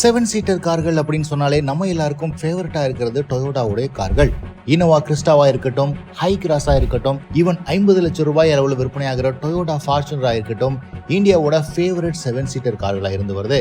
Seven seater கார்கள் அப்படின்னு சொன்னாலே நம்ம எல்லாருக்கும் ஃபேவரட்டாக இருக்கிறது டொயோட்டாவுடைய கார்கள். இனோவா கிறிஸ்டாவா இருக்கட்டும் ஹை கிராஸா இருக்கட்டும் ஈவன் ஐம்பது லட்சம் ரூபாய் அளவில் விற்பனையாகிற டொயோட்டா ஃபார்ச்சுனராக இருக்கட்டும் இந்தியாவோட ஃபேவரட் செவன் சீட்டர் கார்களாக இருந்து வருது.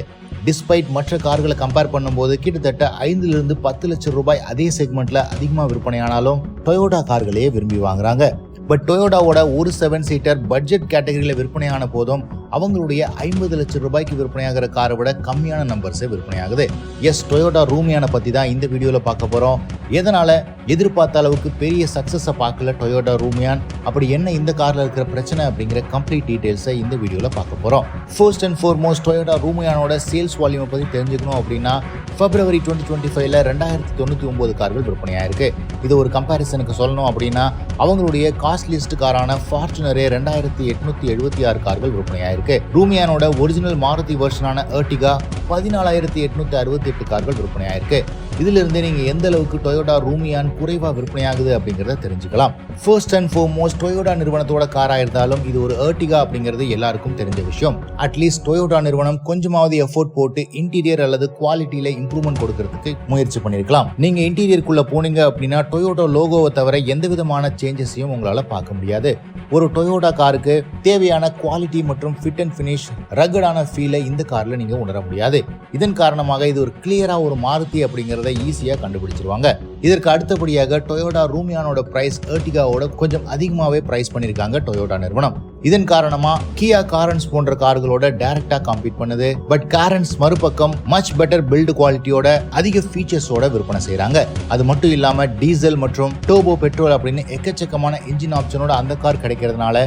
டிஸ்பைட் மற்ற கார்களை கம்பேர் பண்ணும்போது கிட்டத்தட்ட ஐந்துலேருந்து பத்து லட்சம் ரூபாய் அதே செக்மெண்ட்ல அதிகமாக விற்பனையானாலும் டொயோட்டா கார்களையே விரும்பி வாங்குறாங்க. பட் டொயோட்டாவோட ஒரு செவன் சீட்டர் பட்ஜெட் கேட்டகரியில் விற்பனையான போதும் அவங்களுடைய ஐம்பது லட்சம் ரூபாய்க்கு விற்பனையாகிற காரை விட கம்மியான நம்பர்ஸே விற்பனையாகுது. எஸ் டொயோட்டா ரூமியான பற்றி தான் இந்த வீடியோவில் பார்க்க போகிறோம் எதனால் எதிர்பார்த்த அளவுக்கு பெரிய சக்ஸஸை பார்க்கல டொயோட்டா ரூமியான்? அப்படி என்ன இந்த காரில் இருக்கிற பிரச்சனை அப்படிங்கிற கம்ப்ளீட் டீட்டெயில்ஸை இந்த வீடியோவில் பார்க்க போகிறோம் ஃபர்ஸ்ட் அண்ட் ஃபோர்மோஸ்ட் டொயோட்டா ரூமியானோட சேல்ஸ் வால்யூமை பற்றி தெரிஞ்சுக்கணும் அப்படின்னா பிப்ரவரி டுவெண்ட்டி டுவெண்ட்டி ஃபைவ்ல ரெண்டாயிரத்தி தொண்ணூற்றி ஒம்பது கார்கள் விற்பனையாயிருக்கு. இது ஒரு கம்பேரிசனுக்கு சொல்லணும் அப்படின்னா அவங்களுடைய காஸ்ட்லிஸ்ட் காரான ஃபார்ச்சுனரே ரெண்டாயிரத்தி எட்நூற்றி எழுபத்தி ஆறு கார்கள் விற்பனையாயிருக்கு. ரூமியானோட ஒரிஜினல் மாருதி வெர்ஷனான ஏர்டிகா பதினாலாயிரத்தி எட்நூத்தி அறுபத்தி எட்டு கார்கள் விற்பனையாயிருக்கு. இதுல இருந்து நீங்க எந்த அளவுக்கு டொயோட்டா ரூமியான் குறைவா விற்பனையாகுது அப்படிங்கறத தெரிஞ்சுக்கலாம். ஃபர்ஸ்ட் அண்ட் ஃபோர்மோஸ்ட் டொயோட்டா நிறுவனத்தோட காராயிருந்தாலும் இது ஒரு ஏர்டிகா அப்படிங்கிறது எல்லாருக்கும் தெரிஞ்ச விஷயம். அட்லீஸ்ட் டொயோட்டா நிறுவனம் கொஞ்சமாவது எஃபோர்ட் போட்டு இன்டீரியர் அல்லது குவாலிட்டியில இம்ப்ரூவ்மெண்ட் கொடுக்கறதுக்கு முயற்சி பண்ணிருக்கலாம் நீங்க இன்டீரியருக்குள்ள போனீங்க அப்படின்னா டொயோட்டோ லோகோவை தவிர எந்த விதமான சேஞ்சஸையும் உங்களால பார்க்க முடியாது. ஒரு டொயோட்டா காருக்கு தேவையான குவாலிட்டி மற்றும் ஃபிட் அண்ட் ஃபினிஷ் ரகடான ஃபீலை இந்த கார்ல நீங்க உணர முடியாது. இதன் காரணமாக இது ஒரு கிளியராக ஒரு மாருதி அப்படிங்கிறத ஈஸியாக கண்டுபிடிச்சிருவாங்க. இதற்கு அடுத்தபடியாக டொயோட்டா ரூமியானோட பிரைஸ் ஏர்டிகாவோட கொஞ்சம் அதிகமாகவே பிரைஸ் பண்ணியிருக்காங்க டொயோட்டா நிறுவனம். இதன் காரணமா கியா காரன்ஸ் போன்ற கார்களோட டைரக்டா காம்பீட் பண்ணுது. பட் காரன்ஸ் மறுபக்கம் மச் பெட்டர் பில்டு குவாலிட்டியோட அதிக ஃபீச்சர்ஸோட விற்பனை செய்யறாங்க அது மட்டும் இல்லாம டீசல் மற்றும் டோபோ பெட்ரோல் அப்படின்னு எக்கச்சக்கமான இன்ஜின் ஆப்ஷனோட அந்த கார் கிடைக்கிறதுனால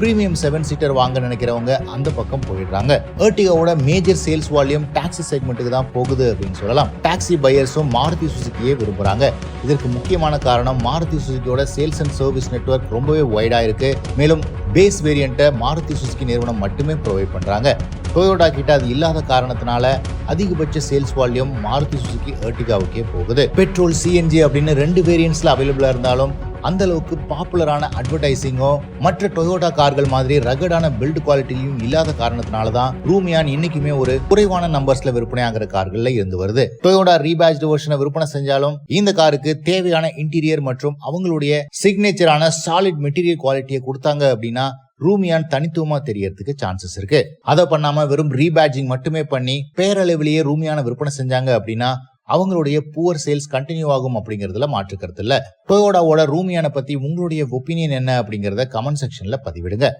ப்ரீமியம் செவன் சீட்டர் வாங்க நினைக்கிறவங்க அந்த பக்கம் போயிடுறாங்க. ஏர்டிகாவோட மேஜர் சேல்ஸ் வால்யூம் டாக்ஸி செக்மெண்ட்டுக்கு தான் போகுது அப்படின்னு சொல்லலாம். டாக்ஸி பையர்ஸும் மாருதி சுசுக்கியே விரும்புறாங்க. இதற்கு முக்கியமான காரணம் மாருதி சுசுக்கியோட சேல்ஸ் அண்ட் சர்வீஸ் நெட்வொர்க் ரொம்பவே ஒய்டாக இருக்கு. மேலும் பேஸ் வேரியண்ட்டை மாருதி சுசுகி நிறுவனம் மட்டுமே ப்ரொவைட் பண்ணுறாங்க டொயோட்டா கிட்ட அது இல்லாத காரணத்தினால அதிகபட்ச சேல்ஸ் வால்யூம் மாருதி சுசுக்கி ஏர்டிகாவுக்கே போகுது. பெட்ரோல் சிஎன்ஜி அப்படின்னு ரெண்டு வேரியன்ட்ஸ்ல அவைலபிளா இருந்தாலும் அந்த அளவுக்கு பாப்புலரான அட்வர்டைசிங்கோ மற்ற டொயோட்டா கார்கள் மாதிரி ரகடான பில்ட் குவாலிட்டியும் இல்லாத காரணத்தினால தான் ரூமியான் இன்னைக்குமே ஒரு குறைவான நம்பர்ஸ்ல விற்பனையாகிற கார்கள்ல இருந்து வருது. டொயோட்டா ரீபேஜ்டு வெர்ஷனை விற்பனை செஞ்சாலும் இந்த காருக்கு தேவையான இன்டீரியர் மற்றும் அவங்களுடைய சிக்னேச்சரான சாலிட் மெட்டீரியல் குவாலிட்டியை கொடுத்தாங்க அப்படின்னா ரூமியான் தனித்துவமா தெரியறதுக்கு சான்சஸ் இருக்கு. அதை பண்ணாம வெறும் ரீபேஜிங் மட்டுமே பண்ணி பேரளவிலேயே ரூமியான விற்பனை செஞ்சாங்க அப்படின்னா அவங்களுடைய புவர் சேல்ஸ் கண்டினியூ ஆகும் அப்படிங்கிறதுல மாற்றுக்கிறது இல்ல. டொயோடாவோட ரூமியான பத்தி உங்களுடைய ஒப்பீனியன் என்ன அப்படிங்கறத கமெண்ட் செக்ஷன்ல பதிவிடுங்க.